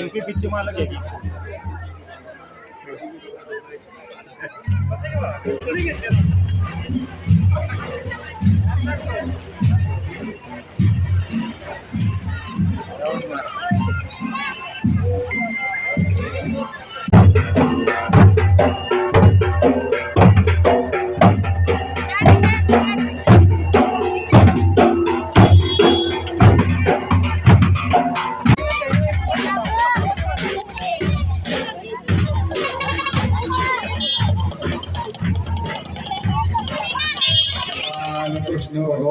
MP picture में लगेगी। Thank you.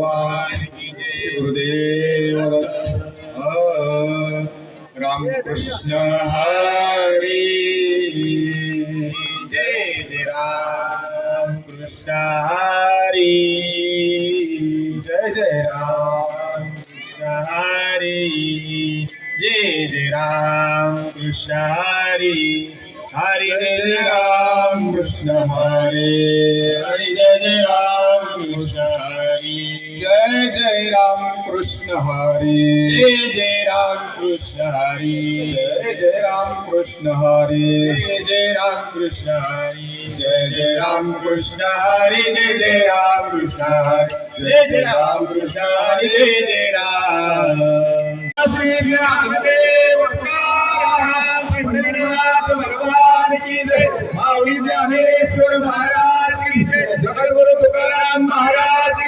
भगवान जय गुरुदेव। दत्त. अ, रामकृष्ण हरी जय जय राम कृष्ण। हरी जय जय राम कृष्ण। हरी जय जय राम कृष्ण। हरी हरि जय राम कृष्ण हरे हरि जय जय राम कृष्ण। जय जय राम कृष्ण हरि। जय जय राम कृष्ण हरि। जय जय राम कृष्ण हरि। जय जय राम कृष्ण हरि। जय जय राम कृष्ण हरि। जय जय राम कृष्ण हरि। जय जय राम कृष्ण हरि। जय जय राम। श्री पंढरीनाथ भगवान की जय। ज्ञानेश्वर महाराज की जय।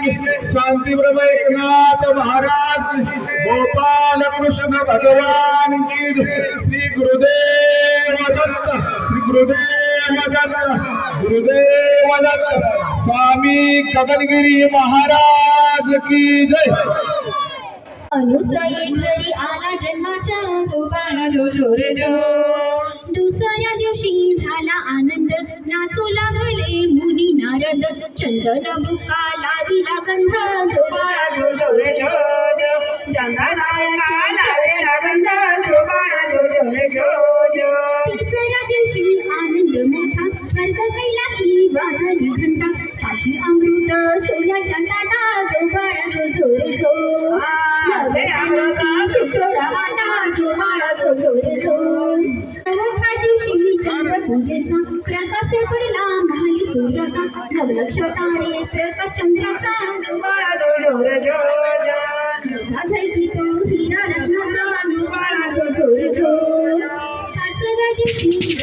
महाराज एकनाथ महाराज गोपाल कृष्ण भगवान की श्री गुरुदेव दत्त श्री गुरुदेव दत्त गुरुदेव दत्त स्वामी गगनगिरी महाराज की जय। अनुसये घरी आला जन्मासा जो पाना जो जोर जो दुसऱ्या दिवशी झाला आनंद. नाचू लागले मुनी नारद. चंदन बुकाला दिला गंध. तिसऱ्या दिवशी आनंद मोठा. स्वर्ग कैलाशी वाजली घंटा. माझी अमृत सोन्याच्या ताटा. जो बाळा जो. जोर जो अमृता वाटा जो बाळा जो जोर जो. पूजेचा प्रकाश पडला महाली सूर्याचा. नवलक्ष तारे प्रकाश चंद्राचा. जो बाळा जो जोर जो. नवला जायची तो. हिरा रत्नाचा. जो बाळा जो जोर जो. पाचव्या दिवशी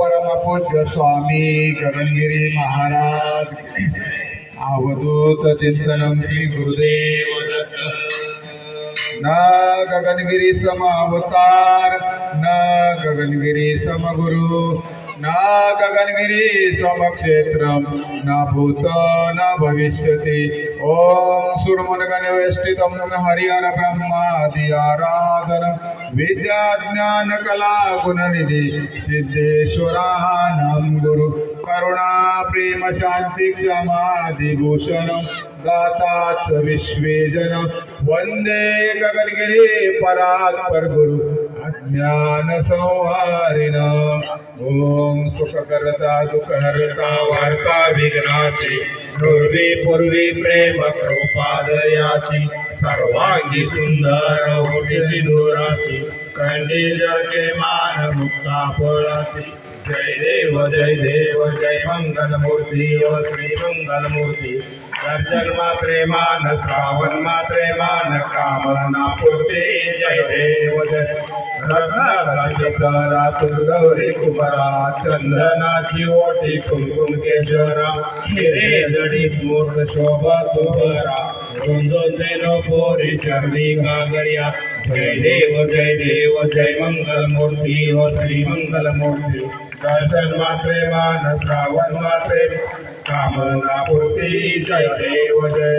परमपूज्य स्वामी गगनगिरी महाराज. अवधूतचिन्तनं श्रीगुरुदेवदत्त न गगनगिरिसमावतार न गगनगिरिसमगुरु न गगनगिरिसमक्षेत्रं न भूत न भविष्यति ॐ सुरमुनगणवेष्टितं हरिहरब्रह्मादिराधन विद्याज्ञानकलागुणनिधि सिद्धेश्वरानं गुरु करुणा प्रेम शांती क्षमादिभूषण दाताच विश्वेजन. वंदे गगनगिरी परात्पर गुरु ज्ञान संहारिण. ओम सुख करता वार्ता विघ्नाची पूर्वी पूर्वी प्रेम कृपादयाची सर्वांगी सुंदर होती सिंदुराची कंडी जळके मान मुक्ता फळाची जय देव जय देव जय मंगल मूर्ति व श्री मंगल मूर्ती दर्शन मात्रे मान श्रावण मात्रे मान कामना पूर्ती जय देव जय गौरी कुबरा चंदनाची ओटी कुंकुम केशरा हिरे जडी मूर्त शोभा दोन तेनो पोरी चरणी गागरिया जय देव जय देव जय मंगल मूर्ति व श्री मंगल मूर्ती दर्शन मात्रे मान श्रावण मात्रे कामना पूर्ती जय देव जय।